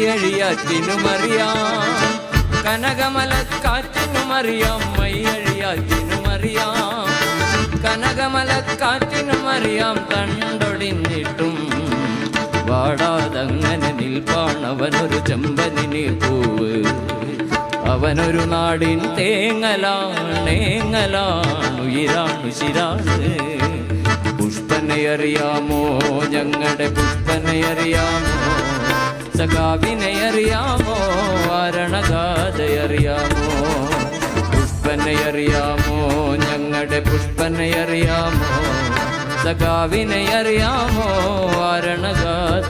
മയ്യഴിയാറ്റിനുമറിയാം കനകമലക്കാറ്റിനുമറിയാം മയ്യഴിയാറ്റിനുമറിയാം. കനകമലക്കാറ്റിനുമറിയാം തണ്ടൊടിഞ്ഞിട്ടും വാടാതങ്ങനെ നിൽപ്പാണവനൊരു ചെമ്പനിനെ പൂവ്. അവനൊരു നാടിൻ തേങ്ങലാണേങ്ങലാണ് ഉയിരാണു ശിരാണ്. പുഷ്പനെ അറിയാമോ? ഞങ്ങളുടെ പുഷ്പനെ അറിയാമോ? സഖാവിനെ അറിയാമോ പുഷ്പനയറിയാമോ? അറിയാമോ പുഷ്പനെ ഞങ്ങളുടെ പുഷ്പനെ അറിയാമോ സഖാവിനെ അറിയാമോ ആരണഗാഥ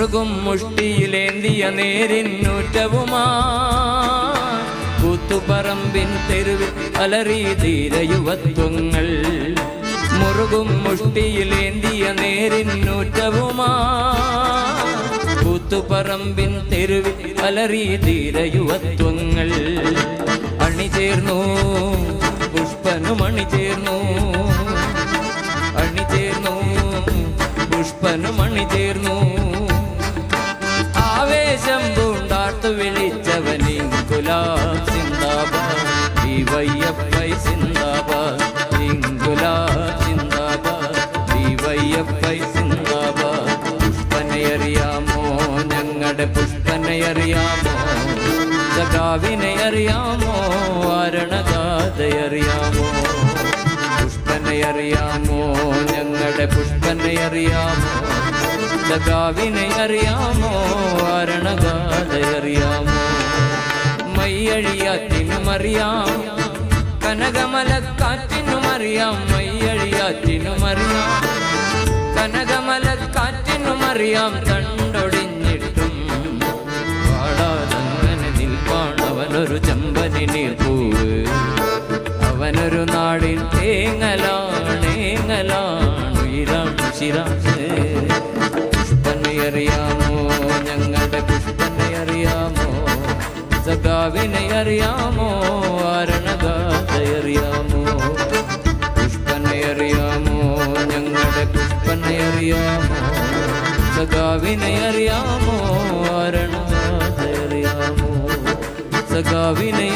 മുറുകും മുഷ്ടിയിലേന്തിയ നേരിന്നൂറ്റവുമാ കൂത്തുപറമ്പിൻ തെരുവിൽ അലറി തീരയുവത്വങ്ങൾ മുറുകും മുഷ്ടിയിലേന്തിയ നേരിന്നൂറ്റവുമാ കൂത്തുപറമ്പിൻ തെരുവിൽ അലറി തീരയുവത്വങ്ങൾ അണിചേർന്നു പുഷ്പനും ചേർന്നു പൂണ്ടാർത്തു വിളിച്ചവനിൻ ഗുലാബ് സിന്ദാബാദ്. ഈ വയ്യപ്പൈ സിന്ദാബാദ്. ഗുലാബ് സിന്ദാബാദ്. ഈ വയ്യപ്പൈ സിന്ദാബാദ്. പുഷ്പനെ അറിയാമോ ഞങ്ങളുടെ പുഷ്പനെ അറിയാമോ സഖാവിനെ അറിയാമോ? പുഷ്പനെ അറിയാമോ ഞങ്ങളുടെ പുഷ്പനെ അറിയാമോ സഖാവിനെ അറിയാമോ? അറിയാമോ മയ്യഴിയാറ്റിനും അറിയാം കനകമലക്കാറ്റിനും അറിയാം മയ്യഴിയാറ്റിനും അറിയാം കനകമലക്കാറ്റിനും അറിയാം കണ്ടൊടിഞ്ഞിട്ടും പാടാതങ്ങനെ നിൽപ്പാണവനൊരു ചമ്പനി പൂവ് അവനൊരു നാടിൻ തേങ്ങലാണേങ്ങലാണ് ഉയിരാണ് ശിരാണ് സഖാവിനെ അറിയാമോ? ആരണഗാഥ അറിയാമോ? പുഷ്പനെ അറിയാമോ? ഞങ്ങളുടെ പുഷ്പനെ അറിയാമോ? സഖാവിനെ അറിയാമോ? ആരണഗാഥ അറിയാമോ? സഖാവിനെ